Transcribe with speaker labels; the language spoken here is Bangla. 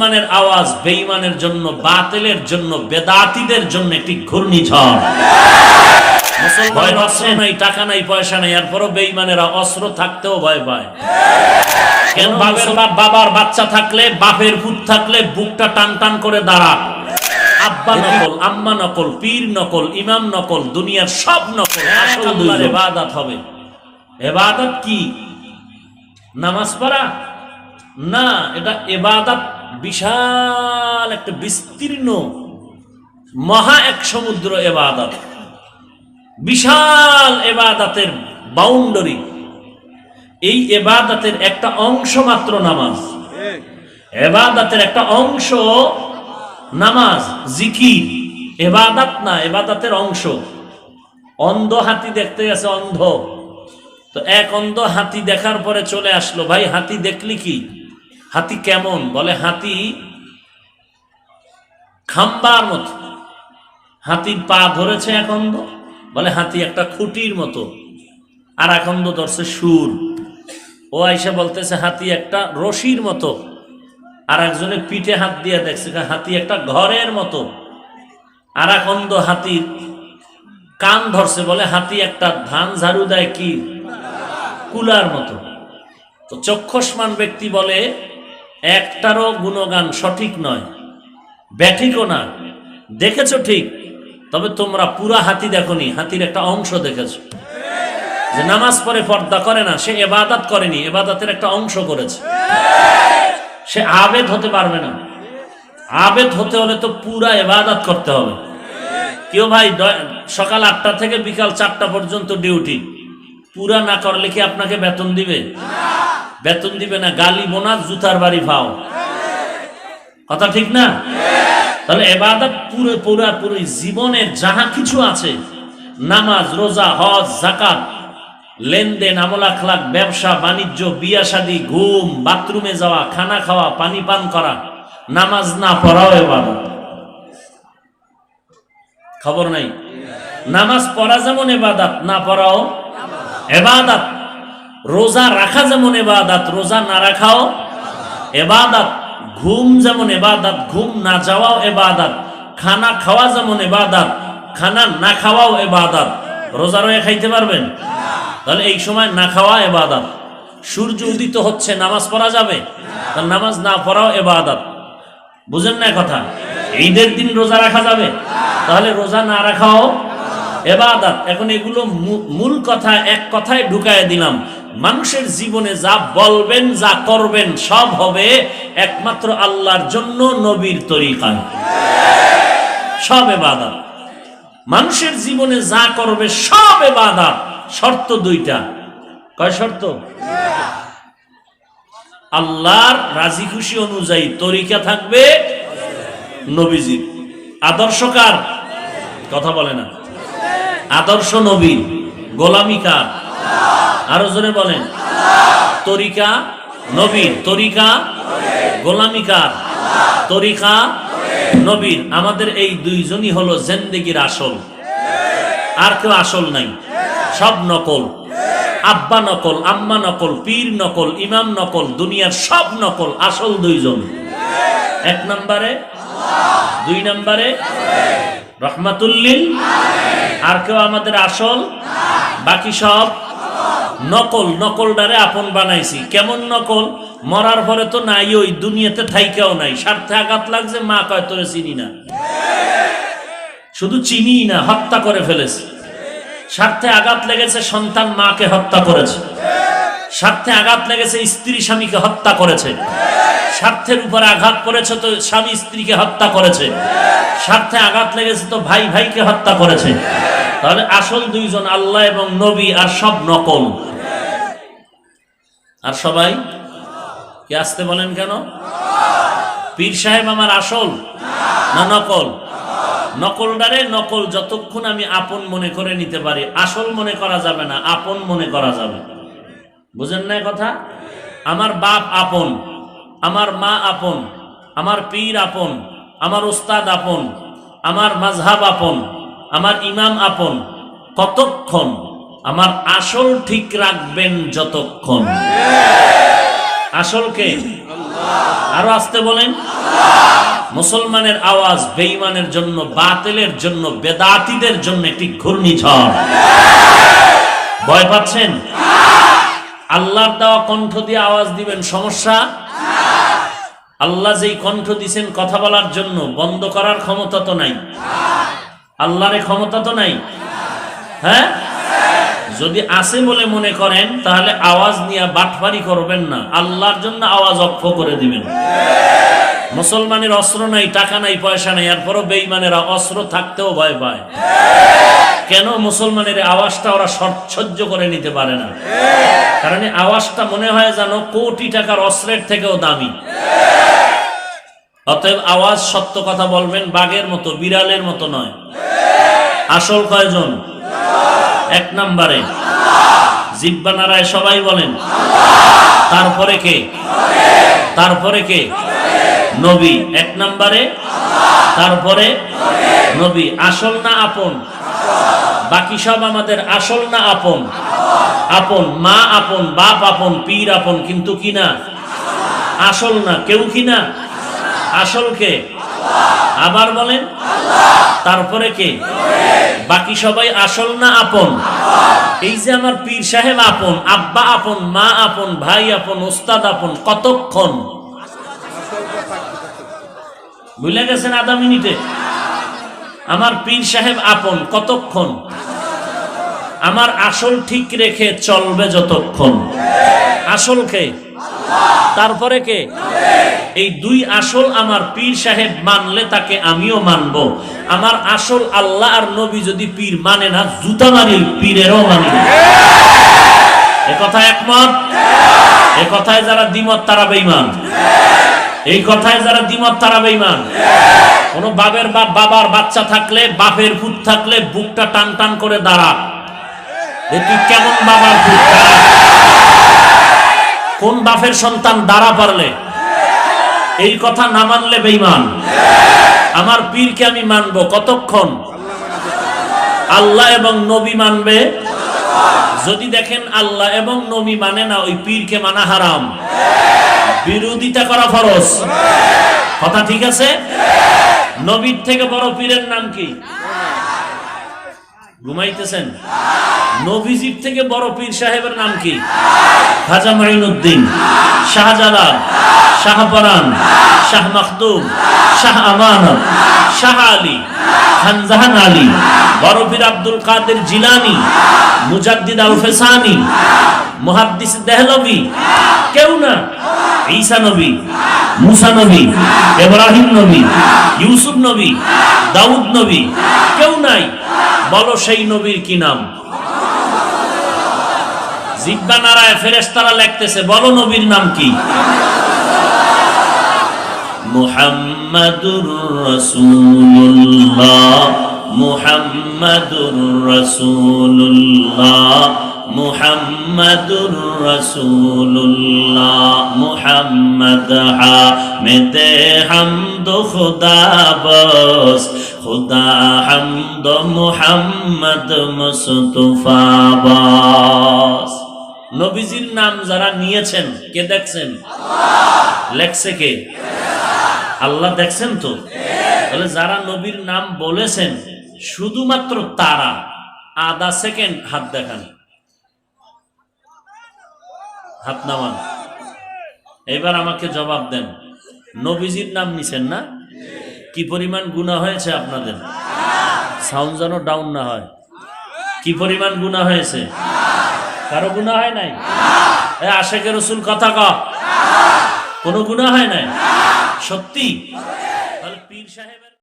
Speaker 1: ইমানের আওয়াজ বেঈমানের জন্য বাতিলের জন্য বেদাতিদের জন্য একটি ঘূর্ণিঝড়। মুসলমানের অস্ত্র নাই টাকা নাই পয়সা নাই এরপরও বেঈমানেরা অস্ত্র থাকতেও ভয় পায়। কেন বাপের বাপ বাবার বাচ্চা থাকলে বাপের ভূত থাকলে বুকটা টান টান করে দাঁড়া আব্বা নকল আম্মা নকল পীর নকল ইমাম নকল দুনিয়ার সব নকল আসল হবে। এবাদত কি? নামাজ পড়া? না এটা এবাদত বিশাল একটা বিস্তীর্ণ, মহা এক সমুদ্র এবাদত। বিশাল এবাদতের বাউন্ডারি এই এবাদতের একটা অংশ মাত্র নামাজ। এবাদতের একটা অংশ নামাজ, জিকির। এবাদাত না, এবাদাতের অংশ। অন্ধ হাতি দেখতে গেছে অন্ধ। তো এক অন্ধ হাতি দেখার পরে চলে আসলো। ভাই, হাতি দেখলি কি? হাতি কেমন? বলে, হাতি খাম্বার মতো। হাতির পা ধরেছে অন্ধ বলে, হাতি একটা খুঁটির মতো। আর অন্ধ ধরছে সুর। ও আইসা বলতেছে, হাতি একটা রশির মতো। আর একজনে পিঠে হাত দিয়ে দেখছে হাতি একটা ঘরের মতো। আর অন্ধ হাতির কান ধরছে, বলে, হাতি একটা ধান ঝাড়ু দেয় কি? কুলার মতো। তো চক্ষুষ্মান ব্যক্তি বলে একটারও গুণগান সঠিক নয়। ব্যাঠিকও না। দেখেছ ঠিক? তবে তোমরা পুরা হাতি দেখনি, হাতির একটা অংশ দেখেছ। যে নামাজ পরে পর্দা করে না, সে এবাদাত করেনি, এবাদাতের একটা অংশ করেছে। সে আবেদ হতে পারবে না। আবেদ হতে হলে তো পুরা এবাদাত করতে হবে। কেউ ভাই সকাল আটটা থেকে বিকাল চারটা পর্যন্ত ডিউটি। পুরা না করলে কি আপনাকে বেতন দিবে? বেতন দিবে না, গালি বোনা জুতার বাড়ি ফাও কথা ঠিক না? তাহলে এবাদত পুরো, পুরা, পুরো জীবনের যাহা কিছু আছে, নামাজ, রোজা, হজ জাকাত লেনদেন, আমল আখলাক, ব্যবসা, বাণিজ্য, বিয়া শাদী, ঘুম, বাথরুমে যাওয়া, খানা খাওয়া, পানি পান করা, নামাজ না পড়াও এবাদত। খবর নাই? নামাজ পড়া যেমন এবাদাত, না পড়াও এবাদাত। রোজা রাখা যেমন এবাদাত, রোজা না রাখাও এবাদাত। ঘুম যেমন এবাদাত, ঘুম না যাওয়াও এবাদাত। খানা খাওয়া যেমন এবাদাত, খানা না খাওয়াও এবাদাত। রোজা রয়ে খাইতে পারবেন? তাহলে এই সময় না খাওয়া এবাদাত। সূর্য উদিত হচ্ছে, নামাজ পড়া যাবে? তার নামাজ না পড়াও এবাদাত। বুঝেন না কথা? ঈদের দিন রোজা রাখা যাবে? তাহলে রোজা না রাখাও এবাদাত। এখন এগুলো মূল কথা, এক কথায় ঢুকায় দিলাম। মানুষের জীবনে যা বলবেন, যা করবেন, সব হবে একমাত্র আল্লাহর জন্য নবীর তরিকায় সব এবাদাত। মানুষের জীবনে যা করবে, সব এবাদাত। শর্ত দুইটা। কয় শর্ত? আল্লাহর রাজি খুশি অনুযায়ী তরিকা থাকবে নবীজির। আদর্শকার কথা বলে না। আদর্শ নবী গোলামি কার? আরও জোরে বলেন। তরিকা নবীর তরিকা গোলামি কার তরিকা নবীর আমাদের এই দুইজনই হলো জেন্দেগির আসল। আর কেউ আসল নাই। সব নকল। আব্বা নকল, আম্মা নকল, পীর নকল, ইমাম নকল, দুনিয়ার সব নকল, আসল দুইজন। এক নম্বরে, দুই নম্বরে, রহমাতুল্লিল। আর কেউ আমাদের আসল? বাকি সব নকল নকলটারে আপন বানাইছি। কেমন নকল? মরার পরে তো নাই, ওই দুনিয়াতে থাইকাও নাই। স্বার্থে আঘাত লাগছে, মা কয়, তোরে চিনি না। শুধু চিনি না, হত্যা করে ফেলেছে। স্বার্থে আঘাত লেগেছে, সন্তান মাকে হত্যা করেছে। স্বার্থে আঘাত লেগেছে, স্ত্রী স্বামীকে হত্যা করেছে। স্বার্থের উপরে আঘাত করেছে তো স্বামী স্ত্রীকে হত্যা করেছে। স্বার্থে আঘাত লেগেছে, তো ভাই ভাইকে হত্যা করেছে। তাহলে আসল দুইজন আল্লাহ এবং নবী আর সব নকল। আর সবাই কে আসতে বলেন কেন? পীর সাহেব আমার আসল না নকল? নকলডারে নকল যতক্ষণ আমি আপন মনে করে নিতে পারি, আসল মনে করা যাবে না, আপন মনে করা যাবে। বুঝেন না কথা? আমার বাপ আপন, আমার মা আপন, আমার পীর আপন, আমার ওস্তাদ আপন, আমার মাঝহাব আপন, আমার ইমাম আপন, কতক্ষণ আমার আসল ঠিক রাখবেন যতক্ষণ। আসলকে আরও আসতে বলেন। মুসলমানের আওয়াজ বেঈমানের জন্য, বাতিলের জন্য, বেদাতিদের জন্য একটি ঘূর্ণিঝড়। ভয় পাচ্ছেন? আল্লাহর দেওয়া কণ্ঠ দিয়ে আওয়াজ দিবেন, সমস্যা? আল্লাহ যেই কণ্ঠ দিছেন কথা বলার জন্য, বন্ধ করার ক্ষমতা তো নাই। আল্লাহর ক্ষমতা তো নাই। হ্যাঁ? যদি আছে বলে মনে করেন, তাহলে আওয়াজ নিয়ে বাটফারি করবেন না। আল্লাহর জন্য আওয়াজ অক্ষ করে দিবেন। মুসলমানের অস্ত্র নাই, টাকা নাই, পয়সা নাই, এরপরও বেইমানেরা অস্ত্র থাকতেও ভয় পায়। কেন মুসলমানের আওয়াজটা ওরা সহ্য- করে নিতে পারে না? কারণ আওয়াজটা মনে হয় যেন কোটি টাকার অস্ত্রের থেকেও দামি। অতএব আওয়াজ সত্য কথা বলবেন, বাঘের মতো, বিড়ালের মতো নয়। আসল কয়জন? এক নম্বরে। জিব্বা নারায় সবাই বলেন। তারপরে কে? তারপরে কে? নবী। এক নম্বরে। তারপরে নবী। আসল না আপন? বাকি সব আমাদের আসল না আপন? আপন, মা আপন, বাপ আপন, পীর আপন, কিন্তু কি না? আসল না। কেউ কি না? আসল কে? আবার বলেন। তারপরে কে? বাকি সবাই আসল না আপন? এই যে আমার পীর সাহেব আপন, আব্বা আপন, মা আপন, ভাই আপন, ওস্তাদ আপন, কতক্ষণ? ভুলে গেছেন আধা মিনিটে? আমার পীর সাহেব আপন, কতক্ষণ? আমার আসল ঠিক রেখে চলবে যতক্ষণ। আসল কে? তারপরে কে? এই দুই আসল আমার পীর সাহেব মানলে তাকে আমিও মানব। আমার আসল আল্লাহ আর নবী যদি পীর মানে না, জুতা মারি পীরেরও মানি। এ কথা একমত? এ কথায় যারা দ্বিমত, তারা বেইমান এই কথায় যারা দ্বিমত, তারা বেইমান কোন বাবের বাপ, বাবার বাচ্চা থাকলে, বাপের ভূত থাকলে, বুকটা টান টান করে দাঁড়া। এ তুই কেমন বাবার দাঁড়া। কোন বাপের সন্তান দাঁড়া পারলে? এই কথা না মানলে বেইমান আমার পীরকে আমি মানব। কতক্ষণ? আল্লাহ এবং নবী মানবে? যদি দেখেন আল্লাহ এবং নবী মানে না, ওই পীরকে মানা হারাম। বিরোধিতা করা ফরজ। কথা ঠিক আছে? নবীর থেকে বড় পীরের নাম কি? ঘুমাইতেছেন? নবীজির থেকে বড় পীর সাহেবের নাম কি? খাজা মাইনুদ্দিন শাহজালাল শাহপরান শাহ মখদুম, শাহ আমানত শাহ আলী, খানজাহান আলী, বড় পীর আব্দুল কাদের জিলানি, মুজাদ্দিদ আল ফেসানি, মুহাদ্দিস দেহলভি, কেউ না? ঈসা নবী, মুসা নবী, ইব্রাহিম নবী, ইউসুফ নবী, দাউদ নবী, কেউ নাই। বলো সেই নবীর কি নাম? জিব্বা নারায় ফেরেশতারা লিখতেছে, বলো নবীর নাম কি? মুহাম্মাদুর মুহাম্মাদুর মুহাম্মাদুর হামিদ খুদা বস, খুদা হামদ মুহাম্মদ মুস্তাফা বস। নবীজির নাম যারা নিয়েছেন কে দেখছেন? লেখছে কে? আল্লাহ দেখছেন তো? তাহলে যারা নবীর নাম বলেছেন শুধুমাত্র তারা আধা সেকেন্ড হাত দেখান। হাত নামান। এবার আমাকে জবাব দেন। নবীজির নাম নিছেন না? কি পরিমাণ গুণা হয়েছে আপনাদের? সাউন্ড যেন ডাউন না হয়। কি পরিমাণ গুণা হয়েছে? কারও গুণা হয় নাই? আশেখের রসুল কথা কোনো গুণা হয় নাই? সত্যি? তাহলে পীর সাহেবের